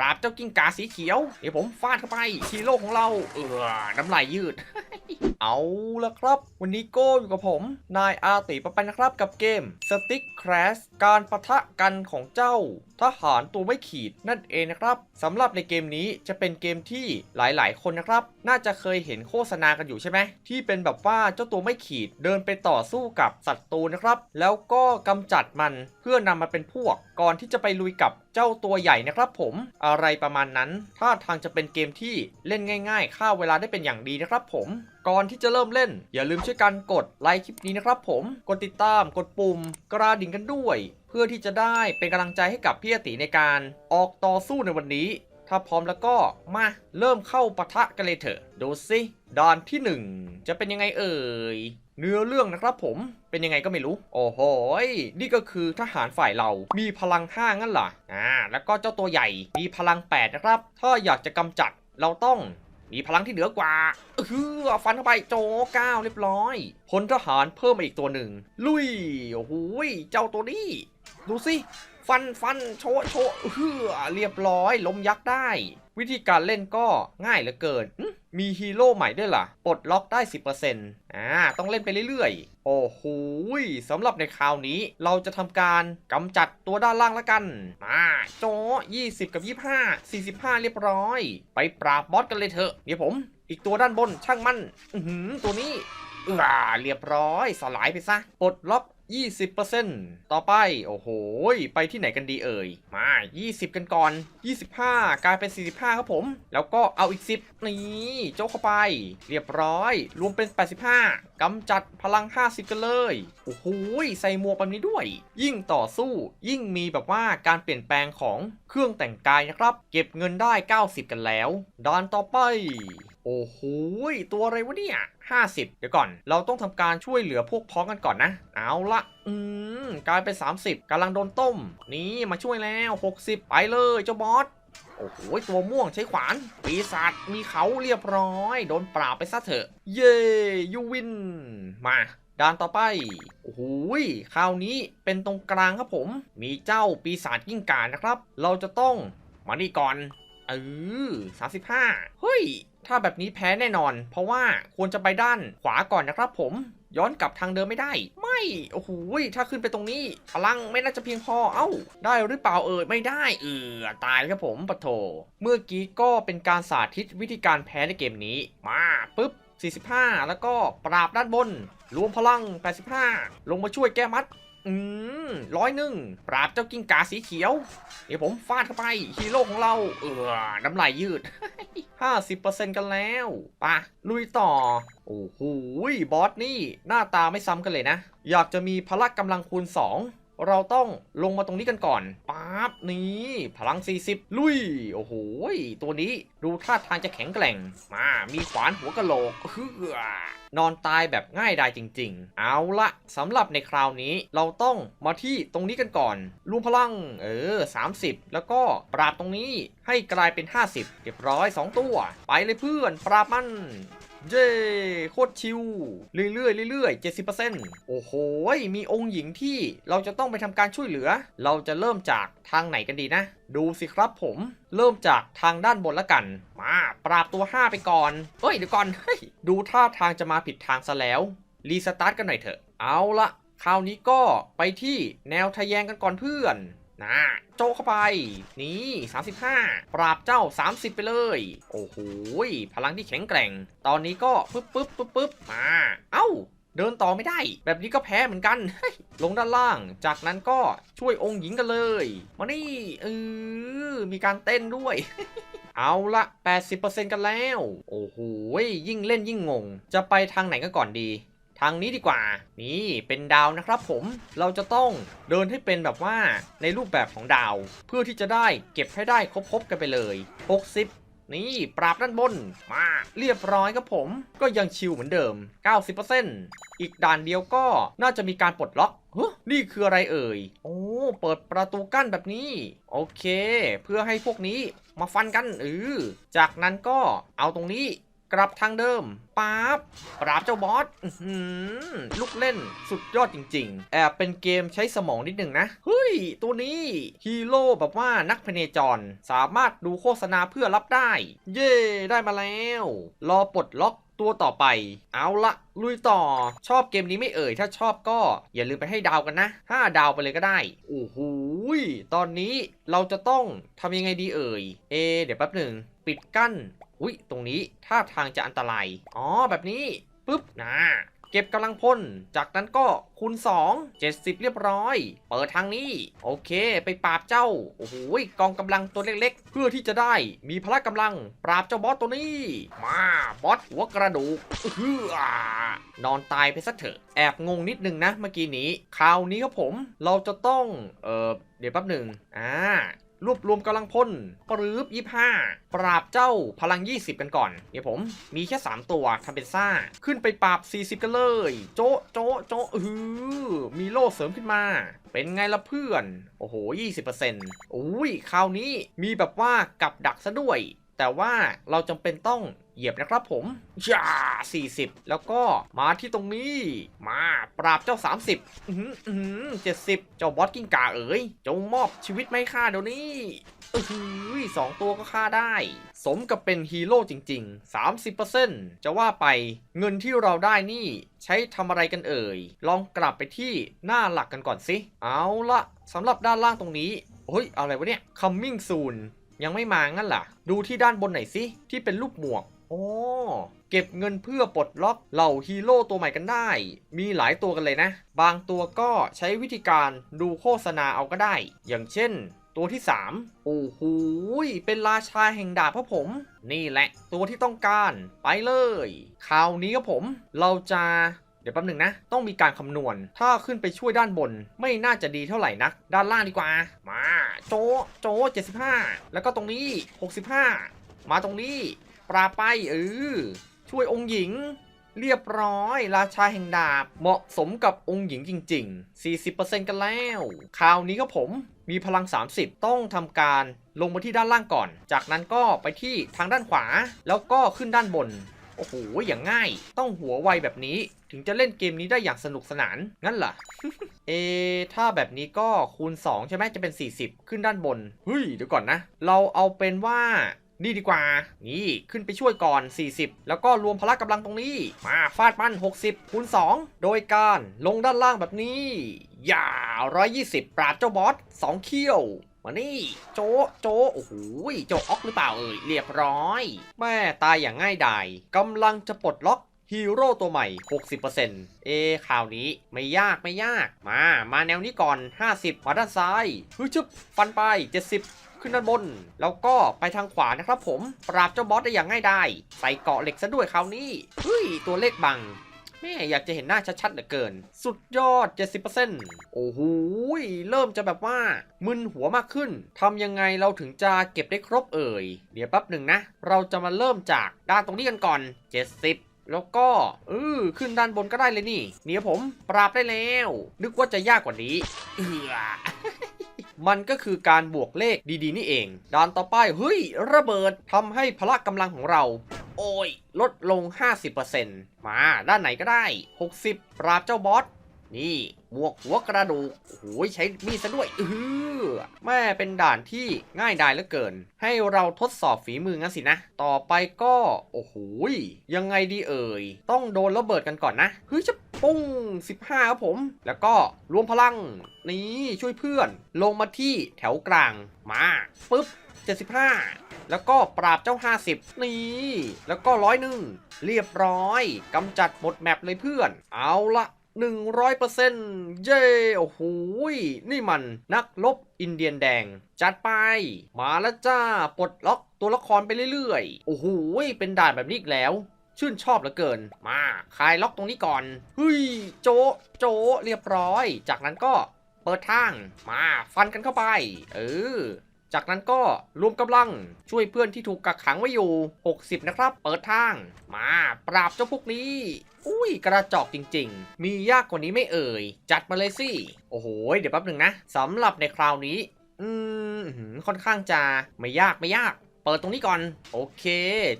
ราบเจ้ากิ้งกาสีเขียว เดี๋ยวผมฟาดเข้าไปฮีโร่ของเรา เออน้ำลายยืด เอาละครับ วันนี้โก้อยู่กับผม นายอาติปะปันนะครับกับเกม Stick Crash การปะทะกันของเจ้า ทหารตัวไม่ขีดนั่นเองนะครับสำหรับในเกมนี้จะเป็นเกมที่หลายๆ คนนะครับ น่าจะเคยเห็นโฆษณากันอยู่ใช่ไหมที่เป็นแบบว่าเจ้าตัวไม่ขีดเดินไปต่อสู้กับศัตรูนะครับ แล้วก็กำจัดมันเพื่อนำมาเป็นพวก ก่อนที่จะไปลุยกับเจ้าตัวใหญ่นะครับผมอะไรประมาณนั้นถ้าทางจะเป็นเกมที่เล่นง่าย ๆ ฆ่าเวลาได้เป็นอย่างดีนะครับผมก่อนที่จะเริ่มเล่น อย่าลืมช่วยกันกดไลค์คลิปนี้นะครับผม กดติดตามกดปุ่มกระดิ่งกันด้วย เพื่อที่จะได้เป็นกำลังใจให้กับพี่อติในการออกต่อสู้ในวันนี้ ถ้าพร้อมแล้วก็มาเริ่มเข้าปะทะกันเลยเถอะ ดูสิด่านที่ 1 จะเป็นยังไงเอ่ยเนื้อเรื่องนะครับผมเป็นยังไงก็ไม่รู้ โอ้โหยนี่ก็คือทหารฝ่ายเรามีพลัง5งั้นเหรออ่าแล้วก็เจ้าตัวใหญ่มีพลัง 8 นะครับ ถ้าอยากจะกำจัดเราต้องมีพลังที่เหนือกว่าเออฟันเข้าไปโจก้าวเรียบร้อยพลทหารเพิ่มมาอีกตัวหนึ่ง ลุยโอ้โหยเจ้าตัวนี้ ดูสิ ฟันฟันโชะโชะเฮือเรียบร้อยล้มยักษ์ได้ วิธีการเล่นก็ง่ายเหลือเกิน มีฮีโร่ใหม่ด้วยล่ะ ปลดล็อกได้ 10%อ่า ต้องเล่นไปเรื่อยๆ โอ้โหสำหรับในคราวนี้ เราจะทำการกำจัดตัวด้านล่างแล้วกัน มาโจ20 กับ 25 45 เรียบร้อย ไปปราบบอสกันเลยเถอะเดี๋ยวผม อีกตัวด้านบนช่างมัน อือหือตัวนี้อ่าเรียบร้อยสลายไปซะ ปลดล็อก 20%ต่อไป โอ้โห ไปที่ไหนกันดีเอ่ย มา 20 กันก่อน 25 กลายเป็น 45 ครับผม แล้วก็เอาอีก 10 นี่โจ๊กเข้าไป เรียบร้อย รวมเป็น 85กำจัดพลัง 50 กันเลย โอ้โห ใส่หมวกแบบนี้ด้วย ยิ่งต่อสู้ ยิ่งมีแบบว่าการเปลี่ยนแปลงของเครื่องแต่งกายนะครับ เก็บเงินได้ 90 กันแล้ว ด้านต่อไป โอ้โหตัวอะไรวะเนี่ย50 เดี๋ยวก่อน เราต้องทำการช่วยเหลือพวกพ้องกันก่อนนะ เอาละอืมกลายเป็น 30กำลังโดนต้ม นี่มาช่วยแล้ว 60 ไปเลยเจ้าบอสโอ้โห ตัวม่วงใช้ขวาน ปีศาจมีเขาเรียบร้อย โดนปราบไปซะเถอะ เย้ยูวิน มาด่านต่อไป โอ้โหคราวนี้เป็นตรงกลางครับผม มีเจ้าปีศาจกิ้งก่านะครับ เราจะต้อง มานี่ก่อน เออ35เฮ้ย ถ้าแบบนี้แพ้แน่นอน เพราะว่าควรจะไปด้านขวาก่อนนะครับผม ย้อนกลับทางเดิมไม่ได้ ไม่ โอ้โห ถ้าขึ้นไปตรงนี้ พลังไม่น่าจะเพียงพอ เอ้า ได้หรือเปล่าเอ่ย ไม่ได้ เออ ตายครับผมปะโถ เมื่อกี้ก็เป็นการสาธิตวิธีการแพ้ในเกมนี้ มาปุ๊บ 45 แล้วก็ปราบด้านบน รวมพลัง 85 ลงมาช่วยแก้มัด อืมร้อยหนึ่งปราบเจ้ากิ้งกาสีเขียว เดี๋ยวผมฟาดเข้าไปฮีโร่ของเรา เออน้ำลายยืด 50%กันแล้วปะลุยต่อ โอ้โหบอสนี่ หน้าตาไม่ซ้ำกันเลยนะ อยากจะมีพละกำลังคูณ 2 เราต้องลงมาตรงนี้กันก่อนปั๊บนี่พลัง 40 ลุย โอ้โหตัวนี้ดูท่าทางจะแข็งแกร่ง มามีขวานหัวกะโหลกเฮือนอนตายแบบง่ายดายจริง ๆ เอาละสำหรับในคราวนี้เราต้องมาที่ตรงนี้กันก่อนรวมพลัง เออ 30 แล้วก็ปราบตรงนี้ให้กลายเป็น 50 เรียบร้อย 2 ตัว ไปเลยเพื่อน ปราบมัน เย้โคตรชิว เรื่อยๆเรื่อยๆ70%โอ้โหมีองค์หญิงที่เราจะต้องไปทำการช่วยเหลือ เราจะเริ่มจากทางไหนกันดีนะ ดูสิครับผม เริ่มจากทางด้านบนละกัน มาปราบตัว 5 ไปก่อนเฮ้ยเดี๋ยวก่อนเฮ้ยดูท่าทางจะมาผิดทางซะแล้วรีสตาร์ทกันหน่อยเถอะเอาละคราวนี้ก็ไปที่แนวทะแยงกันก่อนเพื่อน นะโจเข้าไป นี่ 35 ปราบเจ้า 30 ไปเลย โอ้โหพลังที่แข็งแกร่ง ตอนนี้ก็ปึ๊บปึ๊บปึ๊บปึ๊บมา เอ้า เดินต่อไม่ได้ แบบนี้ก็แพ้เหมือนกัน ลงด้านล่าง จากนั้นก็ช่วยองค์หญิงกันเลย มานี่เออมีการเต้นด้วยเอาละ 80%กันแล้ว โอ้โหยยิ่งเล่นยิ่งงง จะไปทางไหนกันก่อนดี ทางนี้ดีกว่า นี่เป็นดาวนะครับผมเราจะต้องเดินให้เป็นแบบว่าในรูปแบบของดาว เพื่อที่จะได้เก็บให้ได้ครบๆกันไปเลย 60นี่ปราบด้านบนมาเรียบร้อยครับผม ก็ยังชิลเหมือนเดิม 90%อีกด่านเดียวก็น่าจะมีการปลดล็อกเฮ้ยนี่คืออะไรเอ่ย โอ้เปิดประตูกั้นแบบนี้ โอเค เพื่อให้พวกนี้มาฟันกันเออจากนั้นก็เอาตรงนี้ กลับทางเดิมปั๊บปราบเจ้าบอสลูกเล่นสุดยอดจริง ๆ แอบเป็นเกมใช้สมองนิดหนึ่งนะ เฮ้ย ตัวนี้ฮีโร่แบบว่านักพเนจร สามารถดูโฆษณาเพื่อรับได้ เย่ได้มาแล้ว รอปลดล็อกตัวต่อไป เอาละลุยต่อ ชอบเกมนี้ไม่เอ่ย ถ้าชอบก็อย่าลืมไปให้ดาวกันนะ 5 ดาวไปเลยก็ได้ โอ้โหตอนนี้เราจะต้องทำยังไงดีเอ่ย เอ เดี๋ยวแป๊บหนึ่ง ปิดกั้น อุ้ยตรงนี้ท่าทางจะอันตราย อ๋อแบบนี้ปุ๊บนะเก็บกำลังพล จากนั้นก็คูณ 2 70 เรียบร้อย เปิดทางนี้ โอเค ไปปราบเจ้า โอ้โหกองกำลังตัวเล็กๆ เพื่อที่จะได้มีพละกำลัง ปราบเจ้าบอสตัวนี้ มาบอสหัวกระดูกเฮือนอนตายไปซะเถอะ แอบงงนิดนึงนะเมื่อกี้นี้ คราวนี้ครับผม เราจะต้อง เออเดี๋ยวแป๊บหนึ่งอ่า รวบรวมกำลังพลปรืบยี่ห้าปราบเจ้าพลัง 20 กันก่อนเดี๋ยวผมมีแค่ 3 ตัวทำเป็นซ่า ขึ้นไปปราบ 40 กันเลย โจะโจะโจะอือมีโล่เสริมขึ้นมา เป็นไงล่ะเพื่อน โอ้โห 20%อุ้ยคราวนี้มีแบบว่ากับดักซะด้วย แต่ว่าเราจำเป็นต้อง เหยียบนะครับผมย่า40 แล้วก็มาที่ตรงนี้ มาปราบเจ้า 30 อือหืออื้อหือ70เจ้าบอสกิ้งก่าเอ๋ยจงมอบชีวิตไม่ฆ่าเดี๋ยวนี้อือหือสองตัวก็ฆ่าได้ สมกับเป็นฮีโร่จริง ๆ 30%จะว่าไปเงินที่เราได้นี่ ใช้ทำอะไรกันเอ่ย ลองกลับไปที่หน้าหลักกันก่อนสิ เอาละสำหรับด้านล่างตรงนี้เฮ้ย อะไรวะเนี่ย coming soon ยังไม่มางั้นล่ะ ดูที่ด้านบนไหนสิ ที่เป็นรูปหมวก โอ้เก็บเงินเพื่อปลดล็อกเหล่าฮีโร่ตัวใหม่กันได้ มีหลายตัวกันเลยนะ บางตัวก็ใช้วิธีการดูโฆษณาเอาก็ได้ อย่างเช่น ตัวที่ 3 โอ้โหเป็นราชาแห่งดาบครับผม นี่แหละ ตัวที่ต้องการไปเลยคราวนี้ครับผม เราจะเดี๋ยวแป๊บหนึ่งนะ ต้องมีการคำนวณ ถ้าขึ้นไปช่วยด้านบน ไม่น่าจะดีเท่าไหร่นัก ด้านล่างดีกว่า มา โจโจ75 แล้วก็ตรงนี้ 65 มาตรงนี้ ปราไปเออช่วยองค์หญิงเรียบร้อย ราชาแห่งดาบ เหมาะสมกับองค์หญิงจริง ๆ 40%กันแล้ว คราวนี้ก็ผมมีพลัง 30 ต้องทำการลงมาที่ด้านล่างก่อน จากนั้นก็ไปที่ทางด้านขวา แล้วก็ขึ้นด้านบน โอ้โห อย่างง่าย ต้องหัวไวแบบนี้ ถึงจะเล่นเกมนี้ได้อย่างสนุกสนาน งั้นเหรอ เอ ถ้าแบบนี้ก็คูณ 2 ใช่ไหมจะเป็น 40 ขึ้นด้านบน เฮ้ย เดี๋ยวก่อนนะ เราเอาเป็นว่า นี่ดีกว่า นี่ขึ้นไปช่วยก่อน 40 แล้วก็รวมพละกำลังตรงนี้ มาฟาดมัน 60คูณ2 โดยการลงด้านล่างแบบนี้ อย่า 120 ปราบเจ้าบอส 2 เขี้ยวมานี่โจะโจะโอ้โหโจะออกหรือเปล่าเอ่ยเรียบร้อย แม่ตายอย่างง่ายดายกำลังจะปลดล็อกฮีโร่ตัวใหม่ 60%เอข่าวนี้ไม่ยากไม่ยาก มา มาแนวนี้ก่อน 50 มาด้านซ้ายฮึชึบฟันไป 70 ขึ้นด้านบน แล้วก็ไปทางขวานะครับผม ปราบเจ้าบอสได้อย่างง่ายดายใส่เกาะเหล็กซะด้วยคราวนี้เฮ้ยตัวเลขบังแม่อยากจะเห็นหน้าชัดๆเหลือเกิน สุดยอด 70%โอ้โหเริ่มจะแบบว่า มึนหัวมากขึ้นทำยังไงเราถึงจะเก็บได้ครบเอ่ย เดี๋ยวแป๊บหนึ่งนะ เราจะมาเริ่มจากด้านตรงนี้กันก่อน 70แล้วก็เออขึ้นด้านบนก็ได้เลยนี่ เนี่ยผม ปราบได้แล้ว นึกว่าจะยากกว่านี้เออ มันก็คือการบวกเลขดีๆ นี่เอง ด้านต่อไปเฮ้ย ระเบิดทำให้พละกำลังของเรา โอ้ย ลดลง 50%มาด้านไหนก็ได้ 60 ปราบเจ้าบอส นี่บวกหัวกระดูกโอ้โหใช้มีดซะด้วยเออแม่เป็นด่านที่ง่ายดายเหลือเกิน ให้เราทดสอบฝีมืองั้นสินะ ต่อไปก็ โอ้โหยยังไงดีเอ่ย ต้องโดนระเบิดกันก่อนนะเฮ้ยจะปุ้ง 15 ครับผม แล้วก็รวมพลัง นี่ช่วยเพื่อน ลงมาที่แถวกลาง มาปุ๊บ 75 แล้วก็ปราบเจ้า 50 นี่ แล้วก็ร้อยหนึ่ง เรียบร้อยกำจัดหมดแมปเลยเพื่อน เอาละ 100%เย้โอ้โหนี่มันนักลบอินเดียนแดง จัดไป มาแล้วจ้า ปลดล็อกตัวละครไปเรื่อยๆ โอ้โหเป็นด่านแบบนี้อีกแล้ว ชื่นชอบเหลือเกิน มาคลายล็อกตรงนี้ก่อนเฮ้ยโจโจเรียบร้อย จากนั้นก็เปิดทาง มาฟันกันเข้าไป เออ จากนั้นก็รวมกำลังช่วยเพื่อนที่ถูกกักขังไว้อยู่ 60 นะครับ เปิดทาง มาปราบเจ้าพวกนี้ อุ้ยกระจอกจริง ๆ มียากกว่านี้ไม่เอ่ย จัดมาเลยสิ โอ้โห เดี๋ยวแป๊บหนึ่งนะสำหรับในคราวนี้ อืมค่อนข้างจะไม่ยากไม่ยาก เปิปิดตรงนี้ก่อน โอเค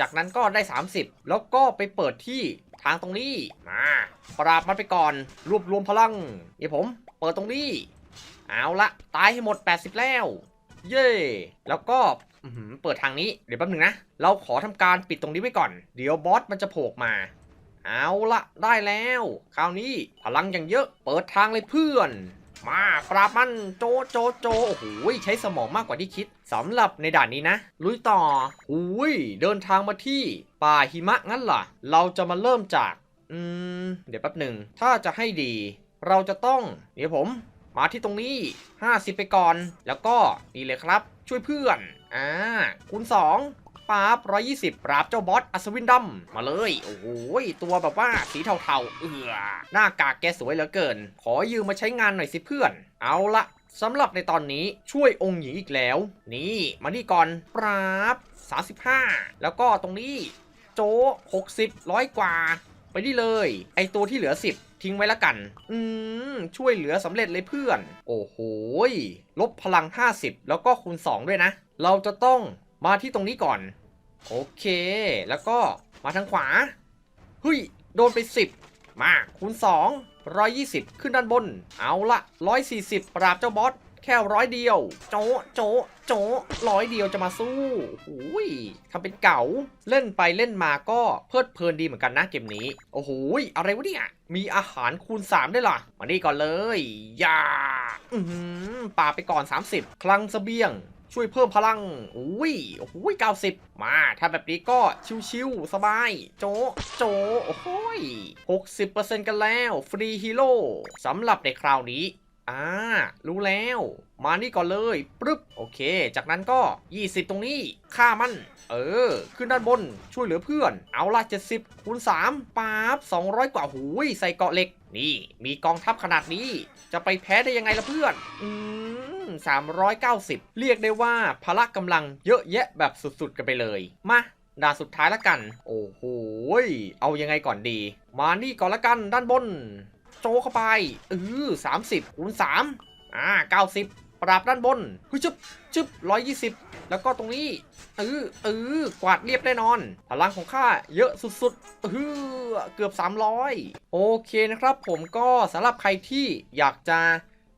จากนั้นก็ได้ 30 แล้วก็ไปเปิดที่ทางตรงนี้ มาปราบมันไปก่อน รวบรวมพลัง เดี๋ยวผม เปิดตรงนี้ เอาละตายให้หมด 80 แล้ว เย่แล้วก็เปิดทางนี้เดี๋ยวแป๊บหนึงนะ เราขอทำการปิดตรงนี้ไว้ก่อน เดี๋ยวบอสมันจะโผล่มา เอาละได้แล้ว คราวนี้พลังอย่างเยอะเปิดทางเลยเพื่อน มาปราบมันโจโจโจโอ้โหใช้สมองมากกว่าที่คิดสำหรับในด่านนี้นะ ลุยต่ออุ้ยเดินทางมาที่ป่าหิมะงั้นเหรอเราจะมาเริ่มจาก อืม เดี๋ยวแป๊บหนึ่งถ้าจะให้ดี เราจะต้อง เดี๋ยวผม มาที่ตรงนี้ 50 ไปก่อน แล้วก็นี่เลยครับ ช่วยเพื่อน อ่าคูณ2ปราบ120ปราบเจ้าบอสอัศวินดำมาเลย โอ้โหตัวแบบว่าสีเทาๆ เอือหน้ากากแกสวยเหลือเกิน ขอยืมมาใช้งานหน่อยสิเพื่อน เอาละสำหรับในตอนนี้ช่วยองค์หญิงอีกแล้ว นี่มาที่ก่อนปราบ35 แล้วก็ตรงนี้ โจ๊ก60ร้อยกว่า ไปนี่เลย ไอตัวที่เหลือ 10 ทิ้งไว้ละกัน อืม ช่วยเหลือสำเร็จเลยเพื่อน โอ้โหลบพลัง 50 แล้วก็คูณ 2 ด้วยนะ เราจะต้องมาที่ตรงนี้ก่อน โอเค แล้วก็มาทางขวาเฮ้ย โดนไป 10 มาคูณ 2 120 ขึ้นด้านบน เอาละ 140 ปราบเจ้าบอส แค่ร้อยเดียว โจะโจะโจะร้อยเดียวจะมาสู้โอ้ยทำเป็นเก่า เล่นไปเล่นมาก็เพลิดเพลินดีเหมือนกันนะเกมนี้ โอ้โหยอะไรวะเนี่ย มีอาหารคูณ 3 ได้หรอมานี่ก่อนเลยยาอือหือปาไปก่อน 30 คลังเสบียงช่วยเพิ่มพลังอุ้ยโอ้โหเก้าสิบมา ถ้าแบบนี้ก็ชิวๆ สบาย โจ โจ โอ้โหย60%กันแล้ว ฟรีฮีโร่สำหรับในคราวนี้ อ่า รู้แล้ว มานี่ก่อนเลยปึ๊บ โอเค จากนั้นก็ 20 ตรงนี้ ฆ่ามัน เออ ขึ้นด้านบน ช่วยเหลือเพื่อน เอาละ70คูณ3ป๊าบ200 กว่าหูย ใส่เกาะเหล็ก นี่ มีกองทัพขนาดนี้ จะไปแพ้ได้ยังไงล่ะเพื่อน อืม390 เรียกได้ว่าพละกำลังเยอะแยะแบบสุดๆกันไปเลย มาด่านสุดท้ายละกัน โอ้โห เอายังไงก่อนดี มานี่ก่อนละกันด้านบน โจเข้าไปเออสามสิบคูณสามอ่าเก้าสิบปราบด้านบนเฮ้ยชึบชึบร้อยยี่สิบแล้วก็ตรงนี้เออเออกวาดเรียบแน่นอน พลังของข้าเยอะสุดๆเออเกือบ 300 โอเคนะครับ ผมก็สำหรับใครที่อยากจะ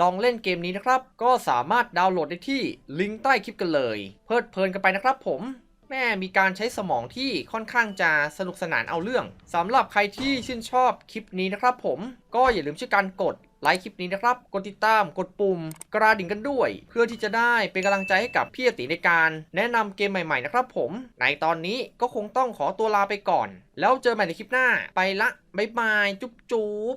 ลองเล่นเกมนี้นะครับ ก็สามารถดาวน์โหลดได้ที่ลิงก์ใต้คลิปกันเลย เพลิดเพลินกันไปนะครับผม แม่มีการใช้สมองที่ค่อนข้างจะสนุกสนานเอาเรื่องสำหรับใครที่ชื่นชอบคลิปนี้นะครับผมก็อย่าลืมช่วยกันกดไลค์คลิปนี้นะครับ กดติดตาม กดปุ่ม กระดิ่งกันด้วย เพื่อที่จะได้เป็นกำลังใจให้กับพี่อติในการแนะนำเกมใหม่ๆนะครับผม ในตอนนี้ก็คงต้องขอตัวลาไปก่อน แล้วเจอใหม่ในคลิปหน้าไปละบ๊ายบาย จุ๊บจุ๊บ